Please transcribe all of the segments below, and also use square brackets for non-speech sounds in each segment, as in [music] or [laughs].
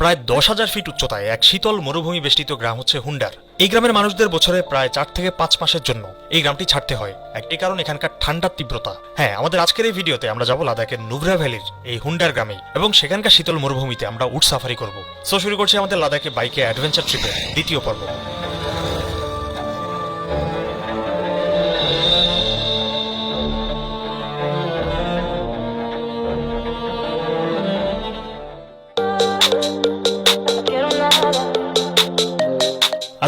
প্রায় দশ হাজার ফিট উচ্চতায় এক শীতল মরুভূমি বেষ্টিত গ্রাম হচ্ছে হুন্ডার। এই গ্রামের মানুষদের বছরে প্রায় চার থেকে পাঁচ মাসের জন্য এই গ্রামটি ছাড়তে হয়। একটি কারণ, এখানকার ঠান্ডার তীব্রতা। হ্যাঁ আমাদের আজকের এই ভিডিওতে আমরা যাব লাদাখের নুভরা ভ্যালির এই হুন্ডার গ্রামে এবং সেখানকার শীতল মরুভূমিতে আমরা উঠ সাফারি করব। সো শুরু করছি আমাদের লাদাখে বাইকে অ্যাডভেঞ্চার ট্রিপের দ্বিতীয় পর্ব।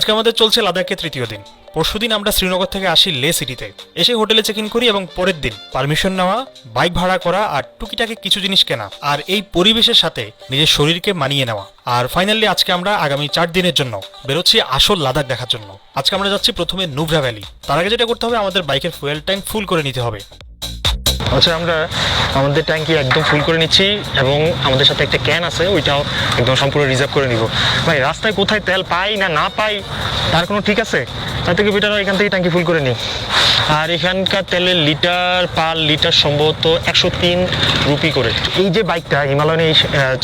আজকে আমাদের চলছে লাদাখে তৃতীয় দিন। পরশুদিন আমরা শ্রীনগর থেকে আসি লে সিটিতে। এসে হোটেলে চেক ইন করি এবং পরের দিন পারমিশন নেওয়া বাইক ভাড়া করা আর টুকিটাকি কিছু জিনিস কেনা আর এই পরিবেশের সাথে নিজের শরীরকে মানিয়ে নেওয়া। আর ফাইনালি আজকে আমরা আগামী চার দিনের জন্য বেরোচ্ছি আসল লাদাখ দেখার জন্য। আজকে আমরা যাচ্ছি প্রথমে নুভরা ভ্যালি তার আগে যেটা করতে হবে, আমাদের বাইকের ফুয়েল ট্যাঙ্ক ফুল করে নিতে হবে। আচ্ছা আমরা আমাদের ট্যাঙ্কি একদম ফুল করে নিচ্ছি এবং আমাদের সাথে একটা ক্যান আছে, ওইটাও একদম সম্পূর্ণ রিজার্ভ করে নিব। ভাই, রাস্তায় কোথায় তেল পাই না না পাই, তার কোনো ঠিক আছে? তার থেকে বেটার এখান থেকে ট্যাঙ্কি ফুল করে নিই আর এখানকার তেলের লিটার পার লিটার সম্ভবত একশো তিন রুপি করে। এই যে বাইকটা, হিমালয়ান এই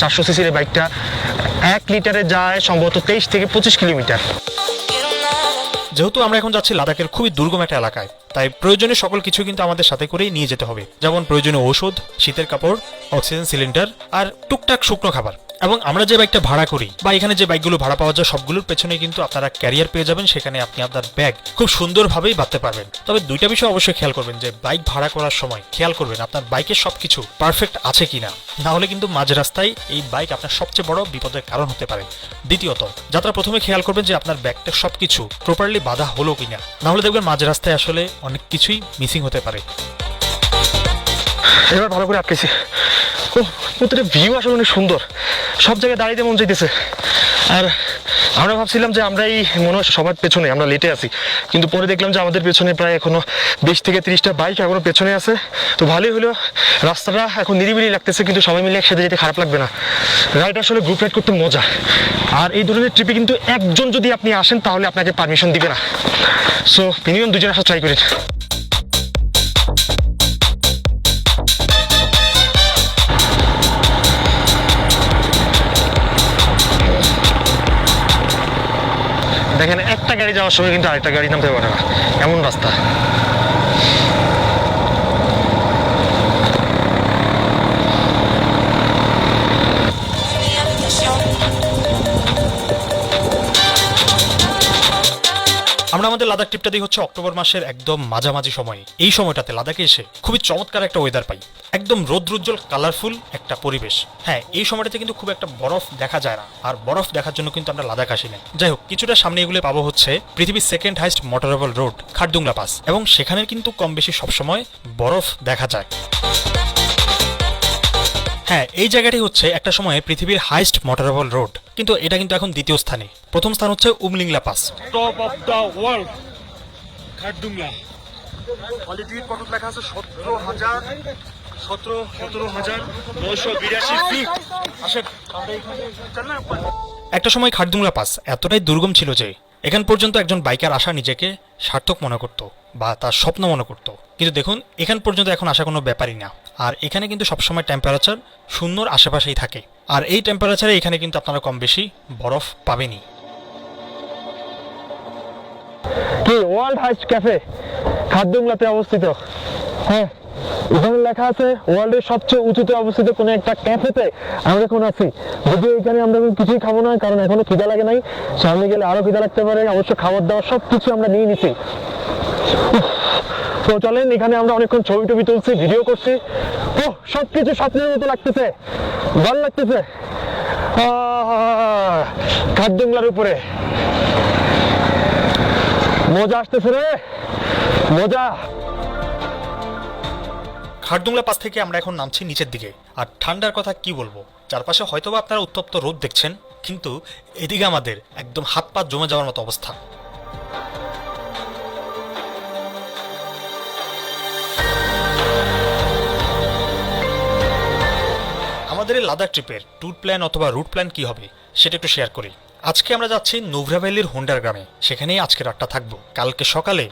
চারশো সিসির বাইকটা, এক লিটারে যায় সম্ভবত তেইশ থেকে পঁচিশ কিলোমিটার। যেহেতু আমরা এখন যাচ্ছি লাদাখের খুবই দুর্গম একটা এলাকায়, তাই প্রয়োজনীয় সকল কিছু কিন্তু আমাদের সাথে করেই নিয়ে যেতে হবে। যেমন প্রয়োজনীয় ঔষধ, শীতের কাপড়, অক্সিজেন সিলিন্ডার আর টুকটাক শুকনো খাবার। এবং আমরা যে বাইকটা ভাড়া করি বা এখানে যে বাইকগুলো ভাড়া পাওয়া যায়, সবগুলোর পেছনে কিন্তু আপনারা ক্যারিয়ার পেয়ে যাবেন, সেখানে আপনি আপনার ব্যাগ খুব সুন্দরভাবেই বাঁধতে পারবেন। তবে দুইটা বিষয় অবশ্যই খেয়াল করবেন যে বাইক ভাড়া করার সময় খেয়াল করবেন আপনার বাইকের সবকিছু পারফেক্ট আছে কিনা। না হলে কিন্তু মাঝ রাস্তায় এই বাইক আপনার সবচেয়ে বড় বিপদের কারণ হতে পারে। দ্বিতীয়ত, যাত্রা প্রথমে খেয়াল করবেন যে আপনার ব্যাগটা সবকিছু প্রপারলি বাধা হলো কিনা। না হলে দেখবেন মাঝ রাস্তায় আসলে অনেক কিছুই মিসিং হতে পারে। এবার ভালো করে আটকেছি। ও প্রতিটা ভিউ আসলে অনেক সুন্দর। সব জায়গায় দাঁড়িয়ে মন চাইতেছে। আর আমরা ভাবছিলাম যে আমরাই মনে হয় সবার পেছনে, আমরা লেটে আছি। কিন্তু পরে দেখলাম যে আমাদের পেছনে প্রায় এখনও বিশ থেকে তিরিশটা বাইক এখনও পেছনে আছে। তো ভালোই হলো, রাস্তাটা এখন নিরিবিলি লাগতেছে, কিন্তু সবাই মিলে একসাথে যেতে খারাপ লাগবে না। রাইড আসলে গ্রুপ রাইড করতে মজা। আর এই ধরনের ট্রিপে কিন্তু একজন যদি আপনি আসেন, তাহলে আপনাকে পারমিশন দিবে না। সো মিনিমাম দুজন আসা ট্রাই করেন। দেখেন একটা গাড়ি যাওয়ার সময় কিন্তু আরেকটা গাড়ি নামতে পারে না। এমন রাস্তা। আমাদের লাদাখ ট্রিপটা দিই হচ্ছে অক্টোবর মাসের একদম মাঝামাঝি সময়ে। এই সময়টাতে লাদাখে এসে খুবই চমৎকার একটা ওয়েদার পাই। একদম রৌদ্রোজ্জ্বল কালারফুল একটা পরিবেশ। হ্যাঁ এই সময়টাতে কিন্তু খুব একটা বরফ দেখা যায় না। আর বরফ দেখার জন্য কিন্তু আমরা লাদাখ আসি না যাই হোক, কিছুটা সামনে এগুলো পাবো হচ্ছে পৃথিবীর second highest motorable road Khardungla pass এবং সেখানে কিন্তু কম বেশি সবসময় বরফ দেখা যায়। হ্যাঁ এই জায়গাটি হচ্ছে একটা সময়ে পৃথিবীর হাইস্ট মোটরেবল রোড কিন্তু এটা কিন্তু এখন দ্বিতীয় স্থানে। প্রথম স্থান হচ্ছে Umlingla pass. Top of the world. Khardungla. Already কত লেখা আছে সতেরো হাজার সতেরো সতেরো হাজার নয়শো বিরাশি ফিট আসেন একটা সময় খাটদুংলা পাস এতটাই দুর্গম ছিল যে এখান পর্যন্ত একজন বাইকার আসা নিজেকে সার্থক মনে করত বা তার স্বপ্ন মনে করত। কিন্তু দেখুন, এখান পর্যন্ত এখন আসা কোনো ব্যাপারই না। আর এখানে কিন্তু সবসময় টেম্পারেচার শূন্যর আশেপাশেই থাকে। আর এই টেম্পারেচারে এখানে কিন্তু আপনারা কম বেশি বরফ পাবেনই। কি ওয়ার্ল্ড হাইস্ট ক্যাফে খাদ্যংলাতে অবস্থিত? হ্যাঁ। এখানে লেখা আছে ওয়ার্ল্ডের সবচেয়ে উঁচুতে অবস্থিত কোনো একটা ক্যাফেতে আমরা এখন আছি। যদিও এখানে আমরা এখন কিছুই খাব না কারণ এখনও খিদা লাগে নাই। সামনে গেলে আরও খিদা লাগতে পারে অবশ্য খাবার দাবার সব কিছু আমরা নিয়ে নিছি। তো চলেন এখানে আমরা অনেকক্ষণ ছবি টবি তুলছি ভিডিও করছি। ও সব কিছু স্বপ্নের মতো লাগতেছে। ভালো লাগতেছে। আহ, খাদ্যংলার উপরে। মজা আসতেছে রে। মজা। খারদুংলা পাস থেকে আমরা এখন নামছি নিচের দিকে। আর ঠান্ডার কথা কি বলব? চারপাশে হয়তোবা আপনারা উত্তপ্ত রোদ দেখছেন, কিন্তু এদিকে আমাদের একদম হাত পা জমে যাওয়ার মতো অবস্থা। আমাদের লাদাখ ট্রিপের ট্যুর প্ল্যান অথবা রুট প্ল্যান কি হবে, সেটা একটু শেয়ার করি। আজকে আমরা যাচ্ছি নুভরা ভ্যালির হোন্ডার গ্রামে, সেখানেই আজকে রাতটা থাকব। কালকে সকালে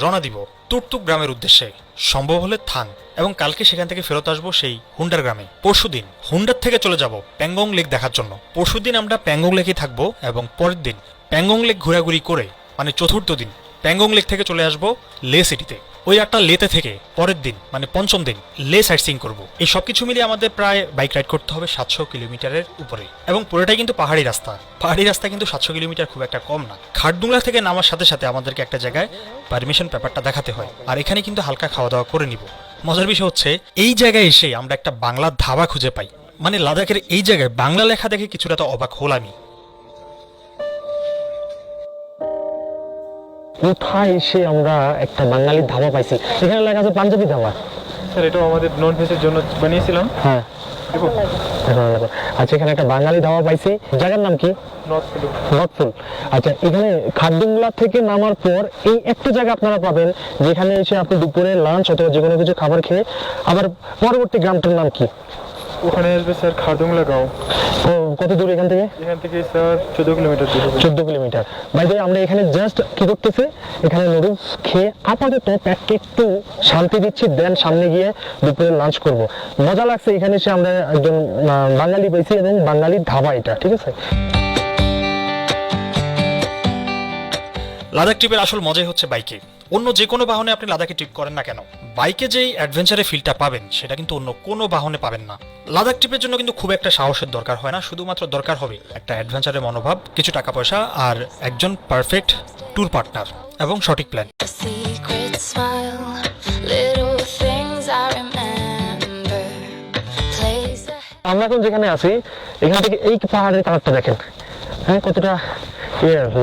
রওনা দিব তুর্তুক গ্রামের উদ্দেশ্যে। সম্ভব হলে থাং এবং কালকে সেখান থেকে ফেরত আসব সেই হুন্ডার গ্রামে। পরশুদিন হুন্ডার থেকে চলে যাব প্যাংগং লেক দেখার জন্য। পরশুদিন আমরা প্যাংগং লেকে থাকব এবং পরের দিন প্যাংগং লেক ঘোরাঘুরি করে মানে চতুর্থ দিন, প্যাংগং লেক থেকে চলে আসব লে সিটিতে। ওই একটা লেতে থেকে পরের দিন মানে পঞ্চম দিন, লে সাইট সিং করব। এই সবকিছু মিলিয়ে আমাদের প্রায় বাইক রাইড করতে হবে সাতশো কিলোমিটারের উপরে। এবং পুরোটাই কিন্তু পাহাড়ি রাস্তা। পাহাড়ি রাস্তা কিন্তু সাতশো কিলোমিটার খুব একটা কম না। খাটডুংলা থেকে নামার সাথে সাথে আমাদেরকে একটা জায়গায় পারমিশন পেপারটা দেখাতে হয়। আর এখানে কিন্তু হালকা খাওয়া দাওয়া করে নিব। মজার বিষয় হচ্ছে, এই জায়গায় এসে আমরা একটা বাংলা ধাবা খুঁজে পাই। মানে লাদাখের এই জায়গায় বাংলা লেখা দেখে কিছুটা তো অবাক হলামই। কোথায় এসে আমরা একটা বাঙালি ধাবা পাইছি? এখানে লেখা আছে পাঞ্জাবি ধাবা। স্যার এটাও আমাদের নন ভেজের জন্য বানিয়েছিলাম। হ্যাঁ। আচ্ছা এখানে একটা বাঙালি ধাবা পাইছি। জায়গার নাম কি? নটফুল আচ্ছা এখানে খাদ্যগুলা থেকে নামার পর এই একটা জায়গা আপনারা পাবেন যেখানে এসে আপনি দুপুরে লাঞ্চ অথবা যে কোনো কিছু খাবার খেয়ে আবার পরবর্তী গ্রামটার নাম কি? ওখানে আসবে স্যার খারদুংলা গাঁও। ও, কত দূর এখান থেকে? এখান থেকে স্যার চোদ্দ কিলোমিটার দূর চোদ্দ কিলোমিটার। বাইরে আমরা এখানে জাস্ট কি করতেছি? এখানে নুডলস খেয়ে আপাতত প্যাককে একটু শান্তি দিচ্ছি দেন সামনে গিয়ে দুপুরে লাঞ্চ করব। মজা লাগছে এখানে এসে আমরা একজন বাঙালি পেয়েছি এবং বাঙালি ধাবা এটা ঠিক আছে? লাদাখ ট্রিপের আসল মজাই হচ্ছে বাইকে। অন্য যে কোনো বাহনে আপনি লাদাখে ট্রিপ করেন না কেন? বাইকে যেই অ্যাডভেঞ্চারে ফিলটা পাবেন সেটা কিন্তু অন্য কোনো বাহনে পাবেন না। লাদাখ ট্রিপের জন্য কিন্তু খুব একটা সাহসের দরকার হয় না শুধুমাত্র দরকার হবে একটা অ্যাডভেঞ্চারের মনোভাব কিছু টাকা পয়সা আর একজন পারফেক্ট ট্যুর পার্টনার এবং সঠিক প্ল্যান। আমরা এখন যেখানে আছি এখান থেকে এই পাহাড়ের কালারটা দেখেন। হ্যাঁ কতটা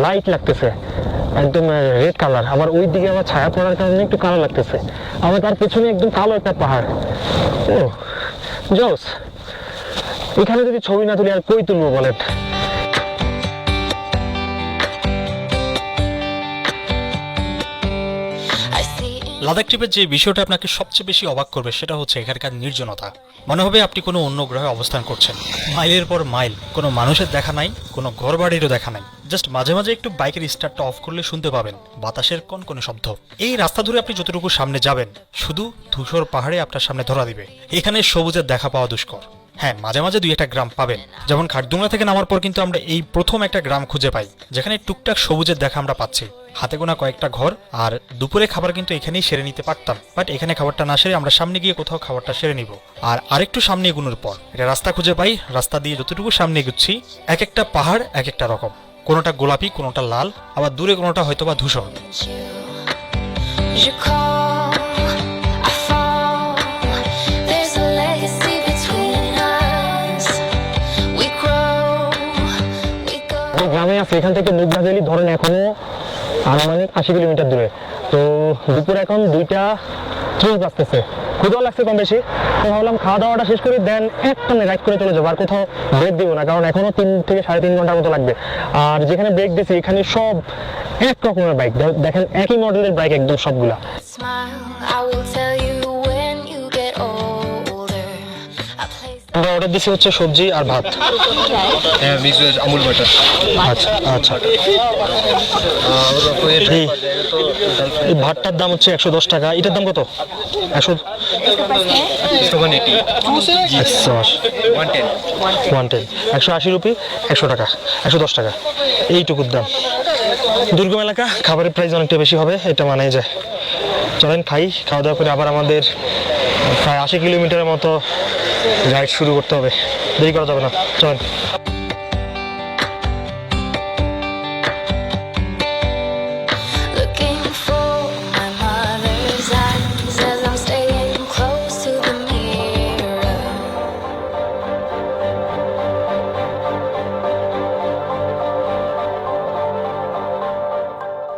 লাইট লাগতেছে। একদম রেড কালার আবার ওই দিকে আবার ছায়া পড়ার কারণে একটু কালো লাগতেছে। আবার তার পেছনে একদম কালো একটা পাহাড়। ও জোস। এখানে যদি ছবি না তুলি, আর কই তুলবো বলেন? লাদাখ ট্রিপের যে বিষয়টা আপনাকে সবচেয়ে বেশি অবাক করবে, সেটা হচ্ছে এখানকার নির্জনতা। মনে হবে আপনি কোনো অন্য গ্রহে অবস্থান করছেন। মাইলের পর মাইল। কোনো মানুষের দেখা নাই, কোনো ঘর বাড়িরও দেখা নাই। জাস্ট মাঝে মাঝে একটু বাইকের স্টার্টটা অফ করলে শুনতে পাবেন বাতাসের কোন কোনো শব্দ। এই রাস্তা ধরে আপনি যতটুকু সামনে যাবেন, শুধু ধূসর পাহাড়ে আপনার সামনে ধরা দিবে। এখানে সবুজের দেখা পাওয়া দুষ্কর। হ্যাঁ মাঝে মাঝে দুই একটা গ্রাম পাবেন। যেমন খাটডুংলা থেকে নামার পর কিন্তু আমরা এই প্রথম একটা গ্রাম খুঁজে পাই, যেখানে টুকটাক সবুজের দেখা আমরা পাচ্ছি। হাতে গোনা কয়েকটা ঘর আর দুপুরে খাবার কিন্তু এখানেই সেরে নিতে পারতাম। বাট এখানে খাবারটা না সেরে আমরা সামনে গিয়ে কোথাও খাবারটা সেরে নিব। আর আরেকটু সামনে এগুনোর পর, এটা রাস্তা খুঁজে পাই, রাস্তা দিয়ে যতটুকু সামনে এগুচ্ছি, এক একটা পাহাড়, এক একটা রকম। কোনোটা গোলাপি কোনোটা লাল আবার দূরে কোনোটা হয়তো বা ধূসর গ্রামে আছি এখান থেকে নুবরা ভ্যালি ধরেন এখনও আনুমানিক আশি কিলোমিটার দূরে। তো দুপুর এখন দুইটা ত্রিশ বাজতেছে। ক্ষুদাও লাগছে কম বেশি। তো ভাবলাম খাওয়া দাওয়াটা শেষ করে দেন একটানে রাইড করে চলে যাব, আর কোথাও ব্রেক দিব না, কারণ এখনও তিন থেকে সাড়ে তিন ঘণ্টার মতো লাগবে। আর যেখানে ব্রেক দিছি, এখানে সব এক রকমের বাইক দেখেন, একই মডেলের বাইক একদম সবগুলা। আমরা অর্ডার দিছি হচ্ছে সবজি আর ভাত। হ্যাঁ মিক্স ভেজ আমুল বাটার আচ্ছা আচ্ছা। এই এই ভাতটার দাম হচ্ছে একশো দশ টাকা। এটার দাম কত? একশো ওয়ান টেন একশো আশি। রুপি একশো টাকা। একশো দশ টাকা। এইটুকুর দাম। দুর্গম এলাকা খাবারের প্রাইস অনেকটা বেশি হবে এটা মানাই যায়। চলেন খাই খাওয়া দাওয়া করে আবার আমাদের প্রায় আশি কিলোমিটারের মতো রাইড শুরু করতে হবে। দেরি করা যাবে না। চলেন.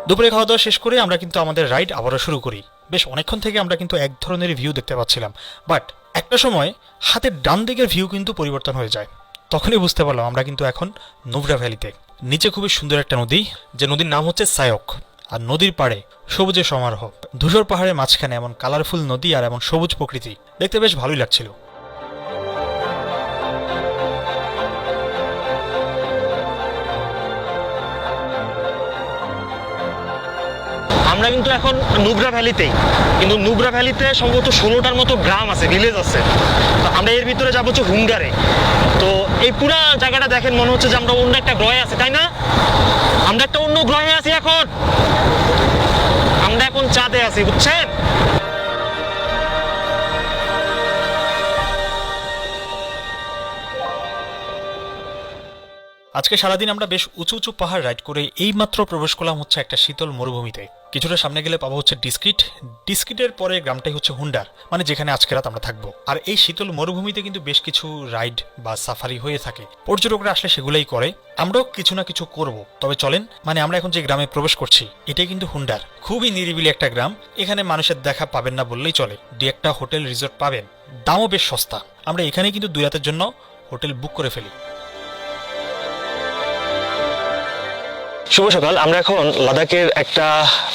দুপুরে খাওয়া দাওয়া শেষ করে আমরা কিন্তু আমাদের রাইড আবারও শুরু করি। বেশ অনেকক্ষণ থেকে আমরা কিন্তু এক ধরনের ভিউ দেখতে পাচ্ছিলাম। বাট একটা সময় হাতের ডান দিকের ভিউ কিন্তু পরিবর্তন হয়ে যায়। তখনই বুঝতে পারলাম আমরা কিন্তু এখন নোভরা ভ্যালিতে। নিচে খুবই সুন্দর একটা নদী, যে নদীর নাম হচ্ছে সায়ক। আর নদীর পাড়ে সবুজের সমারোহ। ধূসর পাহাড়ের মাঝখানে এমন কালারফুল নদী আর এমন সবুজ প্রকৃতি। দেখতে বেশ ভালোই লাগছিল। আমরা কিন্তু এখন নুবরা ভ্যালিতেই। কিন্তু নুবরা ভ্যালিতে সম্ভবত ষোলোটার মতো গ্রাম আছে ভিলেজ আছে। তো আমরা এর ভিতরে যাব হচ্ছে হুঙ্গারে। তো এই পুরা জায়গাটা দেখেন, মনে হচ্ছে যে আমরা অন্য একটা গ্রহে আছে, তাই না? আমরা একটা অন্য গ্রহে আছি এখন। আমরা এখন চাঁদে আছি, বুঝছেন? আজকে সারাদিন আমরা বেশ উঁচু উঁচু পাহাড় রাইড করে এইমাত্র প্রবেশ করলাম হচ্ছে একটা শীতল মরুভূমিতে। কিছুটা সামনে গেলে পাবো হচ্ছে ডিসকিট। ডিসকিটের পরে গ্রামটাই হচ্ছে হুন্ডার মানে যেখানে আজকে রাত আমরা থাকব। আর এই শীতল মরুভূমিতে কিন্তু বেশ কিছু রাইড বা সাফারি হয়ে থাকে। পর্যটকরা আসলে সেগুলাই করে। আমরাও কিছু না কিছু করব। তবে চলেন মানে আমরা এখন যে গ্রামে প্রবেশ করছি, এটাই কিন্তু হুন্ডার। খুবই নিরিবিলি একটা গ্রাম, এখানে মানুষের দেখা পাবেন না বললেই চলে। দু একটা হোটেল রিসোর্ট পাবেন। দামও বেশ সস্তা। আমরা এখানে কিন্তু দুই রাতের জন্য হোটেল বুক করে ফেলি। শুভ সকাল। আমরা এখন লাদাখের একটা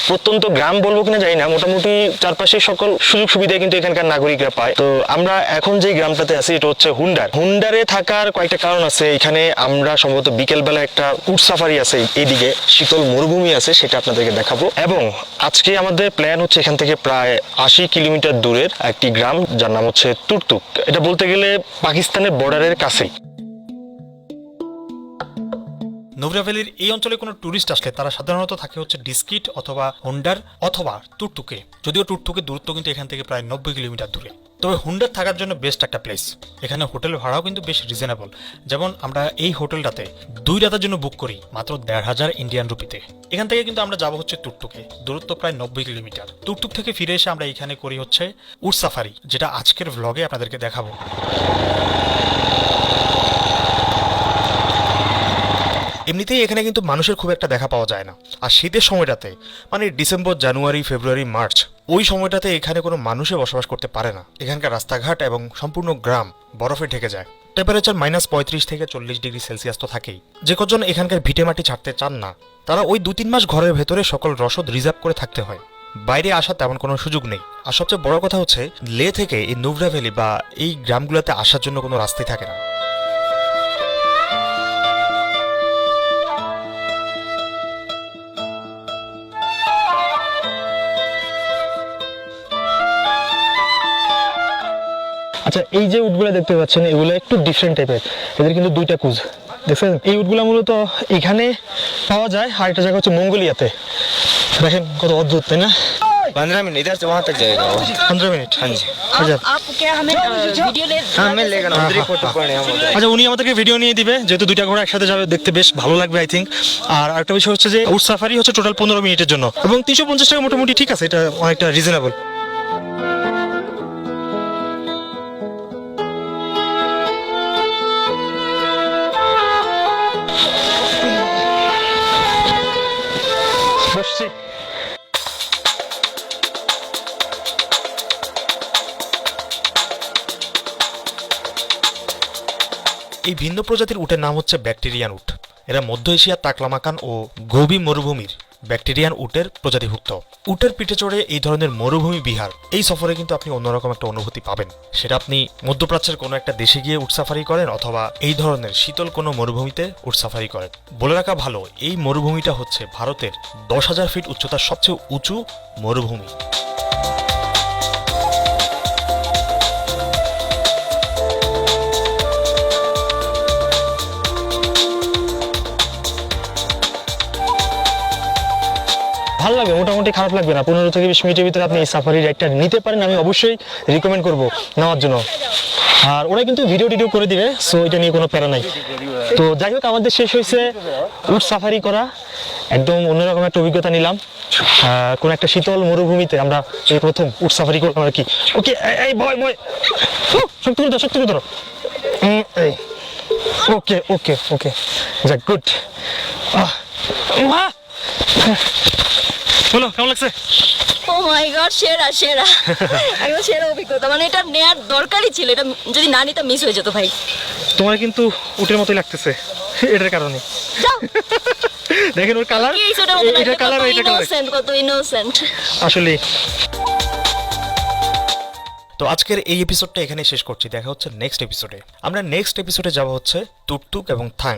প্রত্যন্ত গ্রাম বলব কিনা জানি না। মোটামুটি চারপাশে সকল সুযোগ সুবিধা কিন্তু এখানকার নাগরিকরা পায়। তো আমরা এখন যে গ্রামটাতে আছি, এটা হচ্ছে হুন্ডার। হুন্ডারে থাকার কয়েকটা কারণ আছে। এখানে আমরা সম্ভবত বিকেলবেলা একটা উট সাফারি আছে, এইদিকে শীতল মরুভূমি আছে, সেটা আপনাদেরকে দেখাবো। এবং আজকে আমাদের প্ল্যান হচ্ছে এখান থেকে প্রায় আশি কিলোমিটার দূরের একটি গ্রাম, যার নাম হচ্ছে তুর্তুক। এটা বলতে গেলে পাকিস্তানের বর্ডারের কাছেই। নোভরা ভ্যালির এই অঞ্চলে কোনো ট্যুরিস্ট আসলে তারা সাধারণত থাকে হচ্ছে ডিসকিট অথবা হুন্ডার অথবা টুকটুকে যদিও টুকটুকে দূরত্ব কিন্তু এখান থেকে প্রায় নব্বই কিলোমিটার দূরে। তবে হুন্ডার থাকার জন্য বেস্ট একটা প্লেস। এখানে হোটেল ভাড়াও কিন্তু বেশ রিজনেবল। যেমন আমরা এই হোটেলটাতে দুই রাতের জন্য বুক করি, মাত্র দেড় হাজার ইন্ডিয়ান রুপিতে। এখান থেকে কিন্তু আমরা যাব হচ্ছে টুকটুকে দূরত্ব প্রায় নব্বই কিলোমিটার। টুকটুক থেকে ফিরে এসে আমরা এখানে করি হচ্ছে উট সাফারি, যেটা আজকের ভ্লগে আপনাদেরকে দেখাবো। এমনিতেই এখানে কিন্তু মানুষের খুব একটা দেখা পাওয়া যায় না। আর শীতের সময়টাতে মানে ডিসেম্বর, জানুয়ারি, ফেব্রুয়ারি, মার্চ, ওই সময়টাতে এখানে কোনো মানুষে বসবাস করতে পারে না। এখানকার রাস্তাঘাট এবং সম্পূর্ণ গ্রাম বরফে ঢেকে যায়। টেম্পারেচার মাইনাস পঁয়ত্রিশ থেকে চল্লিশ ডিগ্রি সেলসিয়াস তো থাকেই। যে কজন এখানকার ভিটে মাটি ছাড়তে চান না, তারা ওই দু তিন মাস ঘরের ভেতরে সকল রসদ রিজার্ভ করে থাকতে হয়। বাইরে আসার তেমন কোনো সুযোগ নেই। আর সবচেয়ে বড় কথা হচ্ছে, লে থেকে এই নুভরা ভ্যালি বা এই গ্রামগুলোতে আসার জন্য কোনো রাস্তাই থাকে না। আচ্ছা এই যে উটগুলো দেখতে পাচ্ছেন এগুলো একটু ডিফারেন্ট টাইপের এদের কিন্তু দুইটা কুজ দেখছেন এই উটগুলো মূলত এখানে পাওয়া যায় আর একটা জায়গা হচ্ছে মঙ্গোলিয়াতে দেখেন কত অদ্ভুত তাই না पंद्रह मिनट इधर से वहाँ तक जाएगा वो পনেরো মিনিট हाँ जी আচ্ছা आप क्या हमें अ, वीडियो ले हाँ मैं लेगा ना उधर ही फोटो पड़े हम उधर আচ্ছা উনি আমাদেরকে ভিডিও নিয়ে দিবে যেহেতু দুইটা ঘোড়া একসাথে যাবে দেখতে বেশ ভালো লাগবে আই থিঙ্ক আর আরেকটা বিষয় হচ্ছে যে উট সাফারি হচ্ছে টোটাল পনেরো মিনিটের জন্য এবং তিনশো পঞ্চাশ টাকা মোটামুটি ঠিক আছে এটা অনেকটা রিজনেবল এই ভিন্ন প্রজাতির উটের নাম হচ্ছে ব্যাকটেরিয়ান উট। এরা মধ্য এশিয়ার তাকলামাকান ও গভীর মরুভূমির ব্যাকটেরিয়ান উটের প্রজাতিভুক্ত। উটের পিঠে চড়ে এই ধরনের মরুভূমি বিহার। এই সফরে কিন্তু আপনি অন্যরকম একটা অনুভূতি পাবেন। সেটা আপনি মধ্যপ্রাচ্যের কোনো একটা দেশে গিয়ে উট সাফারি করেন অথবা এই ধরনের শীতল কোনো মরুভূমিতে উট সাফারি করেন। বলে রাখা ভালো, এই মরুভূমিটা হচ্ছে ভারতের দশ হাজার ফিট উচ্চতার সবচেয়ে উঁচু মরুভূমি। ভালো লাগবে মোটামুটি খারাপ লাগবে না। পনেরো থেকে বিশ মিনিটের ভিতরে আপনি এই সাফারি রাইডটা নিতে পারেন আমি অবশ্যই রিকমেন্ড করব নেওয়ার জন্য। আর ওরা কিন্তু ভিডিও টিডিও করে দিবে সো এটা নিয়ে কোনো প্যারা নাই। তো যাই হোক আমাদের শেষ হয়েছে উট সাফারি করা। একদম অন্যরকম একটা অভিজ্ঞতা নিলাম। আহ, কোন একটা শীতল মরুভূমিতে আমরা এই প্রথম উট সাফারি করলাম আর কি। ওকে এই ভয় ভয়। শক্তি করে ধরো শক্তি করে ওকে ওকে ওকে যাক গুড বলো কেমন লাগছে? ও মাই গড সেরা সেরা। [laughs] একদম সেরা অভিজ্ঞতা। মানে এটা নেয়ার দরকারই ছিল এটা যদি না নিতাম মিস হয়ে যেত ভাই। তোমার কিন্তু উটের মতোই লাগতেছে এটার কারণে। [laughs] দেখেন ওর কালার এটা কালার এটা কালার কত ইনোসেন্ট আসলে। তো আজকের এই এপিসোডটা এখানে শেষ করছি। দেখা হচ্ছে নেক্সট এপিসোডে আমরা নেক্সট এপিসোডে যাব হচ্ছে তুকতুক এবং থাং।